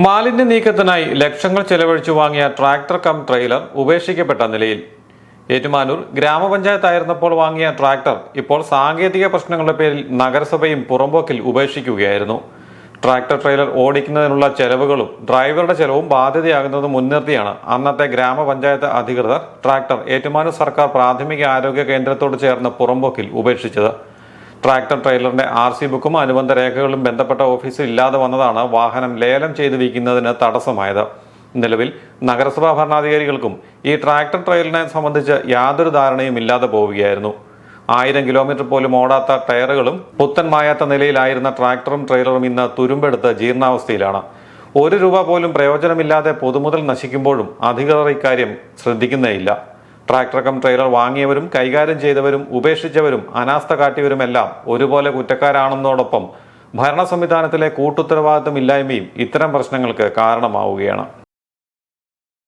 മാലിന്യ നീക്കത്തിനായി ലക്ഷങ്ങൾ ചെലവഴിച്ചു വാങ്ങിയ ട്രാക്ടർ കം ട്രെയിലർ ഉപേക്ഷിക്കപ്പെട്ട നിലയിൽ. ഏറ്റുമാനൂർ ഗ്രാമപഞ്ചായത്തായിരുന്നപ്പോൾ വാങ്ങിയ ട്രാക്ടർ ഇപ്പോൾ സാങ്കേതിക പ്രശ്നങ്ങളുടെ പേരിൽ നഗരസഭയും പുറമ്പോക്കിൽ ഉപേക്ഷിക്കുകയായിരുന്നു. ട്രാക്ടർ ട്രെയിലർ ഓടിക്കുന്നതിനുള്ള ചെലവുകളും ഡ്രൈവറുടെ ചെലവും ബാധ്യതയാകുന്നത് മുൻനിർത്തിയാണ്. അന്നത്തെ ഗ്രാമപഞ്ചായത്ത് അധികൃതർ ട്രാക്ടർ ഏറ്റുമാനൂർ സർക്കാർ പ്രാഥമിക ആരോഗ്യ കേന്ദ്രത്തോട് ചേർന്ന് പുറമ്പോക്കിൽ ഉപേക്ഷിച്ചത്. ട്രാക്ടർ ട്രെയിലറിന്റെ ആർ സി ബുക്കും അനുബന്ധ രേഖകളും ബന്ധപ്പെട്ട ഓഫീസിൽ ഇല്ലാതെ വന്നതാണ് വാഹനം ലേലം ചെയ്ത് വിൽക്കുന്നതിന് തടസ്സമായത്. നിലവിൽ നഗരസഭാ ഭരണാധികാരികൾക്കും ഈ ട്രാക്ടർ ട്രെയിലറിനെ സംബന്ധിച്ച് യാതൊരു ധാരണയും ഇല്ലാതെ പോവുകയായിരുന്നു. ആയിരം കിലോമീറ്റർ പോലും ഓടാത്ത ടയറുകളും പുത്തൻ മായാത്ത നിലയിലായിരുന്ന ട്രാക്ടറും ട്രെയിലറും ഇന്ന് തുരുമ്പെടുത്ത് ജീർണാവസ്ഥയിലാണ്. ഒരു രൂപ പോലും പ്രയോജനമില്ലാതെ പൊതുമുതൽ നശിക്കുമ്പോഴും അധികൃതർ ഇക്കാര്യം ശ്രദ്ധിക്കുന്നേയില്ല. ട്രാക്ടർ കം ട്രെയിലർ വാങ്ങിയവരും കൈകാര്യം ചെയ്തവരും ഉപേക്ഷിച്ചവരും അനാസ്ഥ കാട്ടിയവരുമെല്ലാം ഒരുപോലെ കുറ്റക്കാരാണെന്നതോടൊപ്പം ഭരണ സംവിധാനത്തിലെ കൂട്ടുത്തരവാദിത്തമില്ലായ്മയും ഇത്തരം പ്രശ്നങ്ങൾക്ക് കാരണമാവുകയാണ്